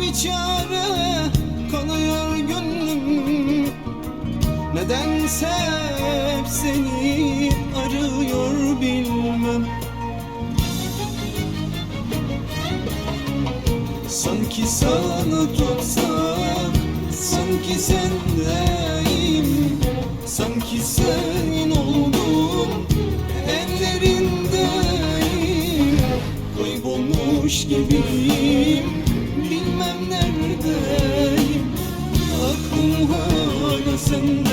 bir çare kalıyor gönlüm. Nedense hep seni arıyor bilmem. Sanki sana tutsak, sanki sendeyim. Sanki senin oldum, ellerindeyim. Kaybolmuş gibiyim bilmem neredeyim Aklım havasında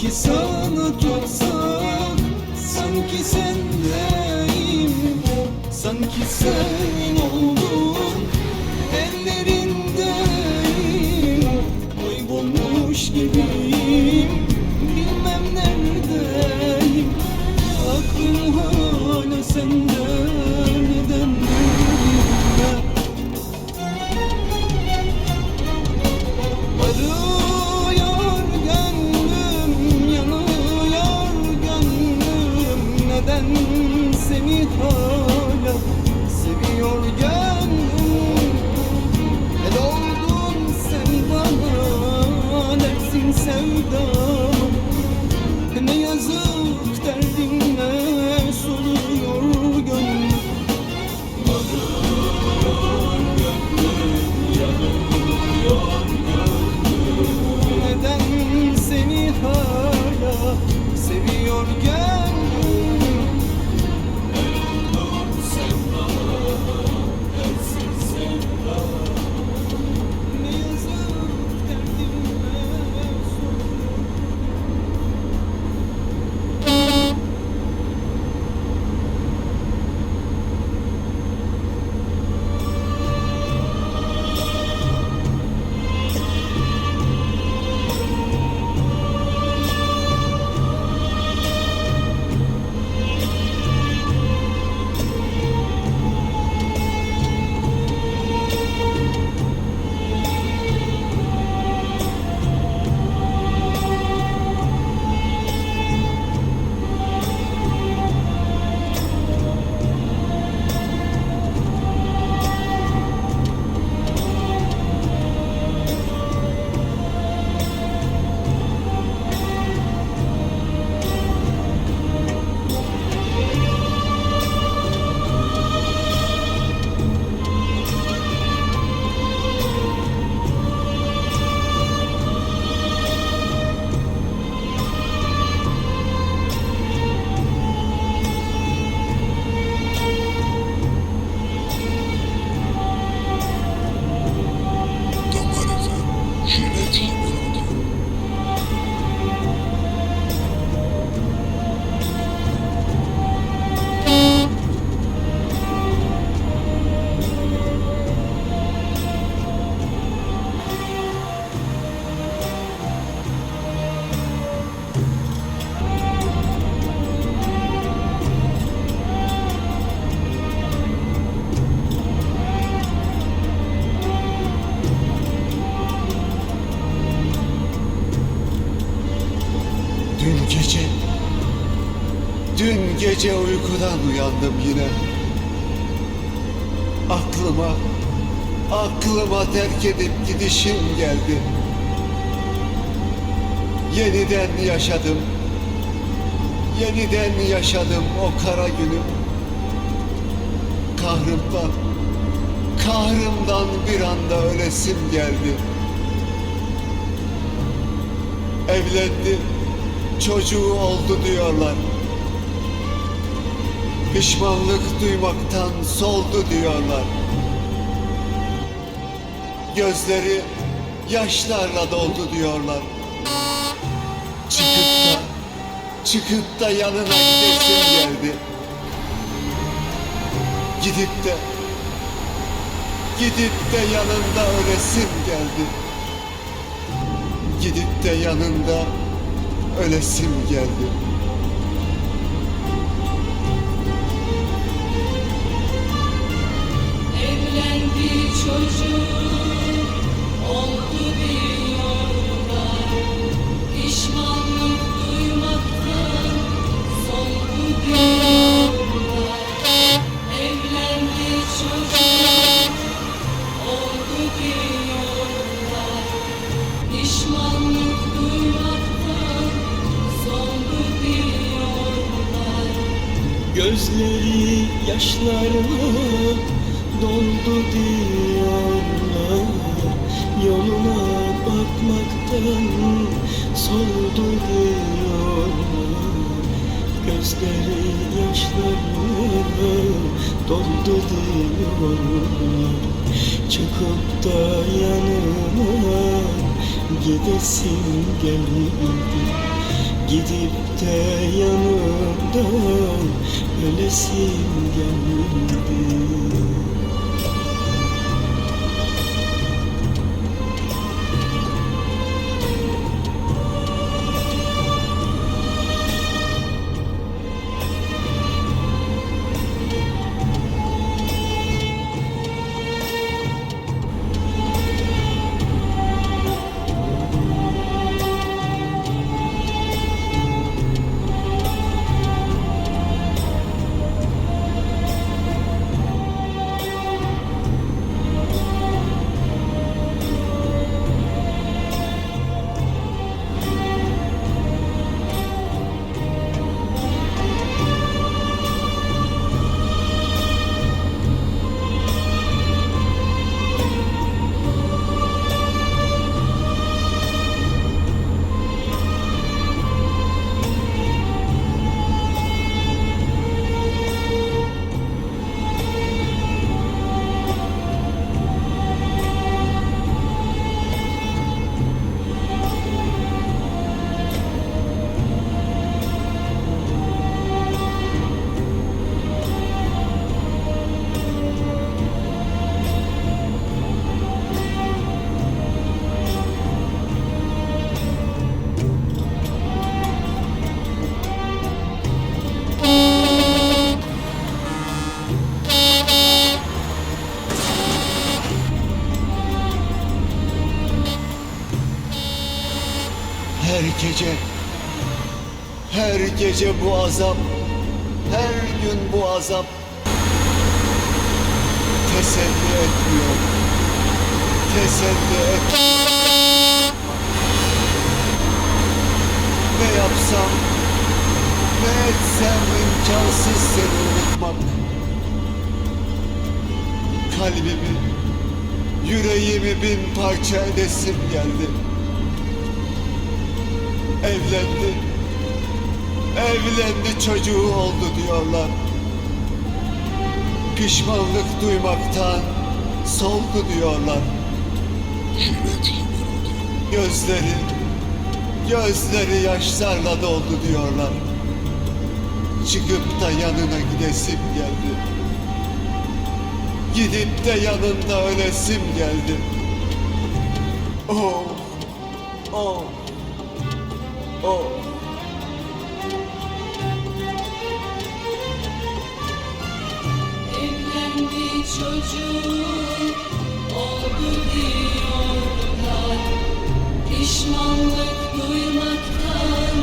Sanki sana tutsan Sanki sendeyim Sanki sen oldun seviyor gönlüm Ne doldun sen bana, dersin sevdan gece uykudan uyandım yine. Aklıma Aklıma terk edip gidişin geldi. Yeniden yaşadım. Yeniden yaşadım o kara günü. Kahrımdan Kahrımdan bir anda ölesim geldi. Evlendi Çocuğu oldu diyorlar Pişmanlık duymaktan soldu diyorlar. Gözleri yaşlarla doldu diyorlar. Çıkıp da Çıkıp da yanına gidesim geldi. Gidip de Gidip de yanında ölesim geldi. Gidip de yanında ölesim geldi Evlendi çocuk oldu diyorlar Pişmanlık duymaktan soldu diyorlar Evlendi çocuk oldu diyorlar Pişmanlık duymaktan soldu diyorlar Gözleri yaşlarla yanına gidesin geldi Gidip de yanından ölesim geldi gece. Her gece bu azap Her gün bu azap Teselli etmiyor. Teselli et Ne yapsam Ne etsem imkansız seni unutmak. Kalbimi Yüreğimi bin parça edesim geldi Evlendi. Evlendi çocuğu oldu diyorlar. Pişmanlık duymaktan soldu diyorlar. Gözleri, gözleri yaşlarla doldu diyorlar. Çıkıp da yanına gidesim geldi. Gidip de yanında ölesim geldi. Oh, oh. Oh. Evlendi çocuk oldu diyorlar Pişmanlık duymaktan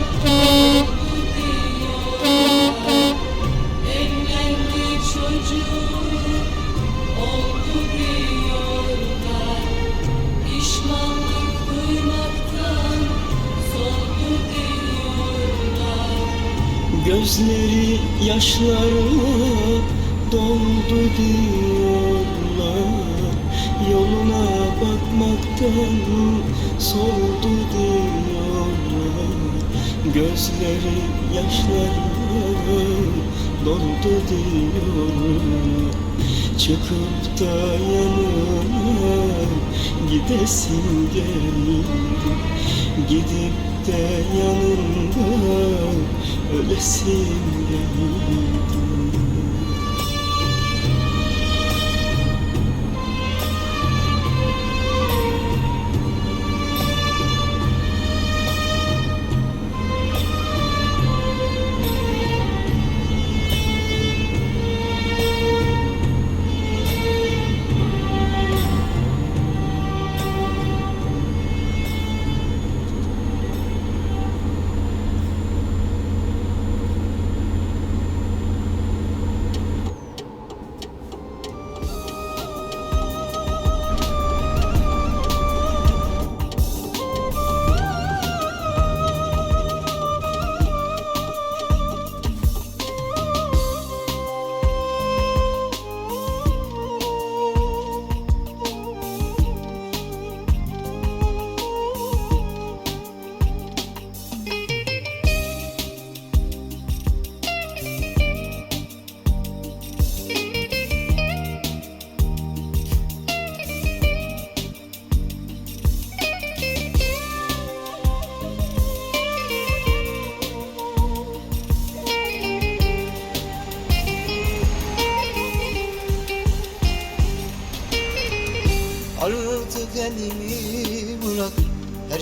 Gözleri yaşlarla doldu diyorlar Çıkıp da yanına gidesin geldi Gidip de yanında ölesin geldi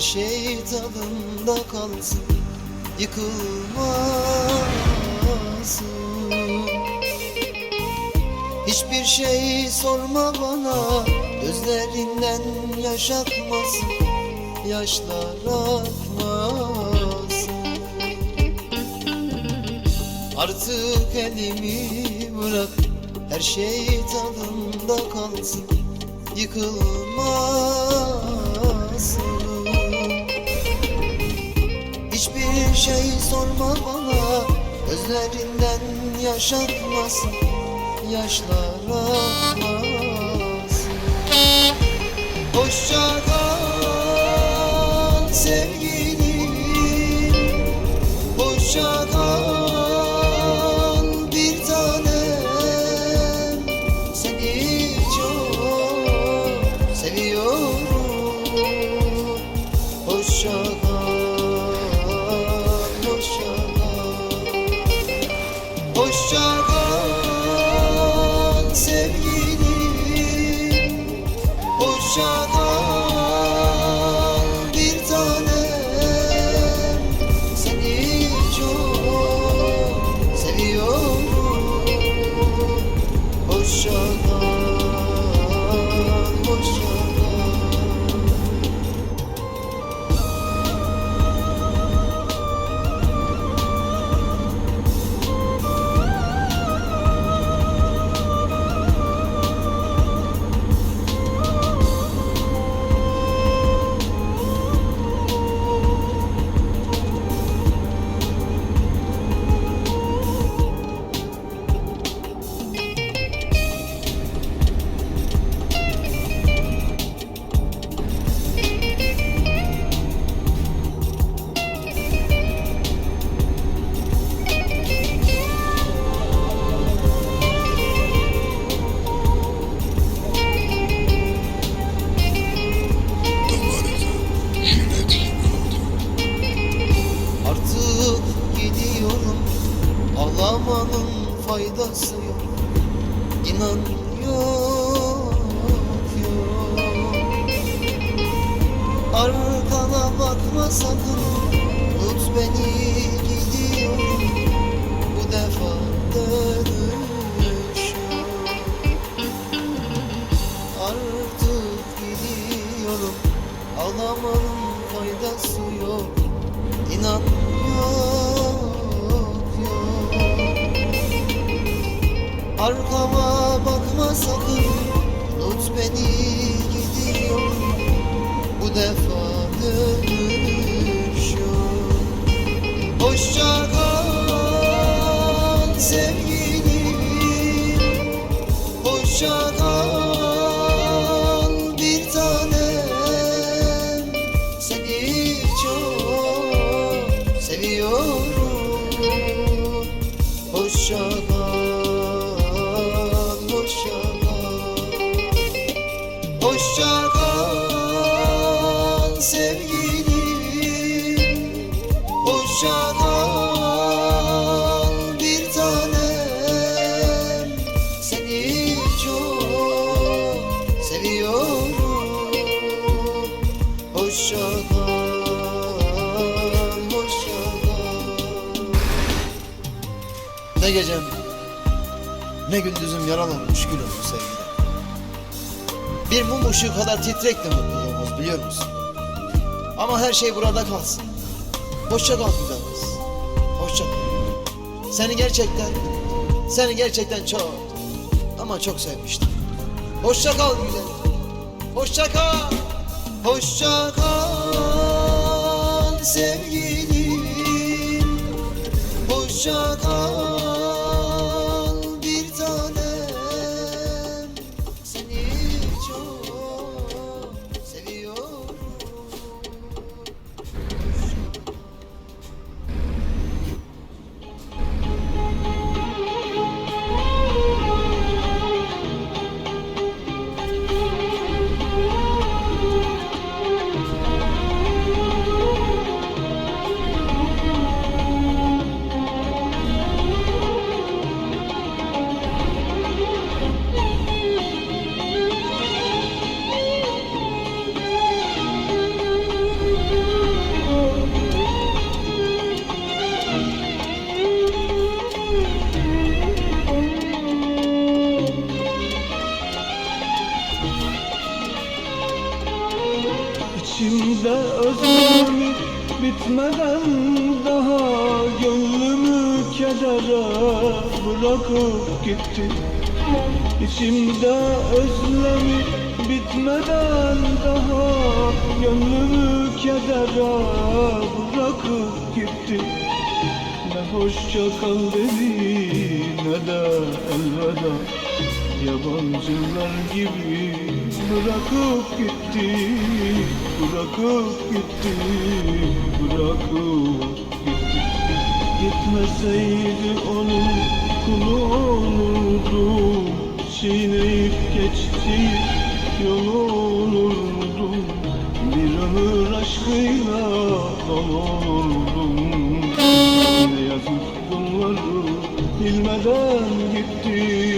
şey tadında kalsın Yıkılmasın Hiçbir şey sorma bana Gözlerinden yaş akmasın Yaşlar akmasın. Artık elimi bırak Her şey tadında kalsın Yıkılmasın şey sorma bana Gözlerinden yaş akmasın Yaşlar akmasın Hoşça kal sevgilim Hoşça kal faydası yok? Yok Arkama bakma sakın. Tut beni gidiyorum Bu defa dönüş yok. Hoşça Hoşça kal bir tanem. Seni çok seviyorum. Hoşça kal, hoşça kal Ne gecem ne gündüzüm yaralanmış gülüm ışığı kadar titrekle mutluluğumuz biliyor musun? Ama her şey burada kalsın. Hoşça kal güzel kız. Hoşça kal. Seni gerçekten, seni gerçekten çok ama çok sevmiştim. Hoşça kal güzel. Hoşça kal. Hoşça kal sevgilim. Hoşça kal İçimde özlemi bitmeden daha Gönlümü kedere bırakıp gitti İçimde özlemi bitmeden daha Gönlümü kedere bırakıp gitti Ne hoşça kal dedi ne de elveda Yabancılar gibi bırakıp gitti Bırakıp gitti Bırakıp gitti. Gitmeseydi onun kulu olurdum Çiğneyip geçti yolu olurdum Bir ömür aşkıyla dolu olurdum. Ne yazık bunları Bilmeden gitti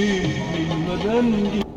Ленин.